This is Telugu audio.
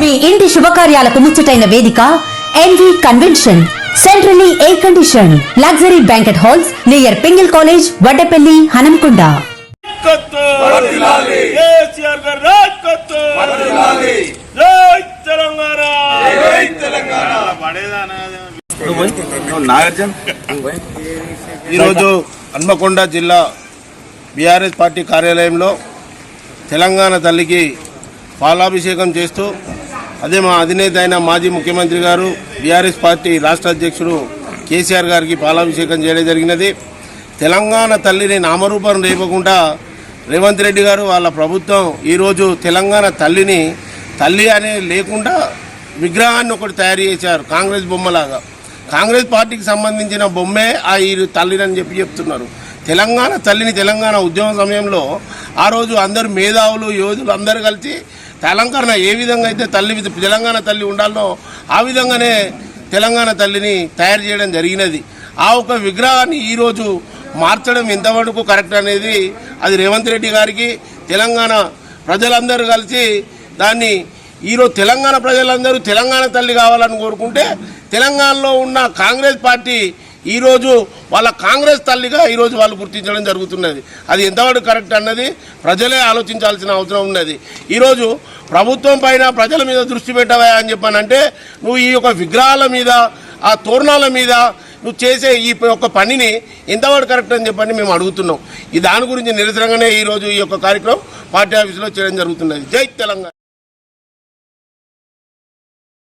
మీ ఇంటి శుభకార్యాలకు ముచ్చటైన వేదిక NV convention centrally air condition luxury banquet halls near Pingle college Waddepally Hanamkonda కొత్తు కేసీఆర్ గారు రాకొత్తు జై తెలంగాణ. జై తెలంగాణ. నాగార్జున? ఈరోజు హన్మకొండ జిల్లా బీఆర్ఎస్ పార్టీ కార్యాలయంలో తెలంగాణ తల్లికి పాలాభిషేకం చేస్తూ అదే మా అధినేత అయిన మాజీ ముఖ్యమంత్రి గారు బీఆర్ఎస్ పార్టీ రాష్ట్ర అధ్యక్షుడు కేసీఆర్ గారికి పాలాభిషేకం చేయడం జరిగినది. తెలంగాణ తల్లిని నామరూపం రేపకుండా రేవంత్ రెడ్డి గారు వాళ్ళ ప్రభుత్వం ఈరోజు తెలంగాణ తల్లిని తల్లి అనే లేకుండా విగ్రహాన్ని ఒకటి తయారు చేశారు కాంగ్రెస్ బొమ్మలాగా. కాంగ్రెస్ పార్టీకి సంబంధించిన బొమ్మే ఆ ఈ తల్లిని చెప్పి చెప్తున్నారు. తెలంగాణ తల్లిని తెలంగాణ ఉద్యమ సమయంలో ఆ రోజు అందరు మేధావులు యోధులు అందరూ కలిసి తెలంగాణ ఏ విధంగా అయితే తల్లి తెలంగాణ తల్లి ఉండాలో ఆ విధంగానే తెలంగాణ తల్లిని తయారు చేయడం జరిగినది. ఆ ఒక విగ్రహాన్ని ఈరోజు మార్చడం ఎంతవరకు కరెక్ట్ అనేది అది రేవంత్ రెడ్డి గారికి తెలంగాణ ప్రజలందరూ కలిసి దాన్ని ఈరోజు తెలంగాణ ప్రజలందరూ తెలంగాణ తల్లి కావాలని కోరుకుంటే తెలంగాణలో ఉన్న కాంగ్రెస్ పార్టీ ఈరోజు వాళ్ళ కాంగ్రెస్ తల్లిగా ఈరోజు వాళ్ళు గుర్తించడం జరుగుతున్నది. అది ఎంతవరకు కరెక్ట్ అన్నది ప్రజలే ఆలోచించాల్సిన అవసరం ఉన్నది. ఈరోజు ప్రభుత్వం పైన ప్రజల మీద దృష్టి పెట్టవా అని చెప్పానంటే నువ్వు ఈ యొక్క విగ్రహాల మీద ఆ తోరణాల మీద నువ్వు చేసే ఈ యొక్క పనిని ఎంతవరకు కరెక్ట్ అని చెప్పని మేము అడుగుతున్నాం. ఈ దాని గురించి నిరసనగానే ఈరోజు ఈ యొక్క కార్యక్రమం పార్టీ ఆఫీసులో చేయడం జరుగుతున్నది. జై తెలంగాణ.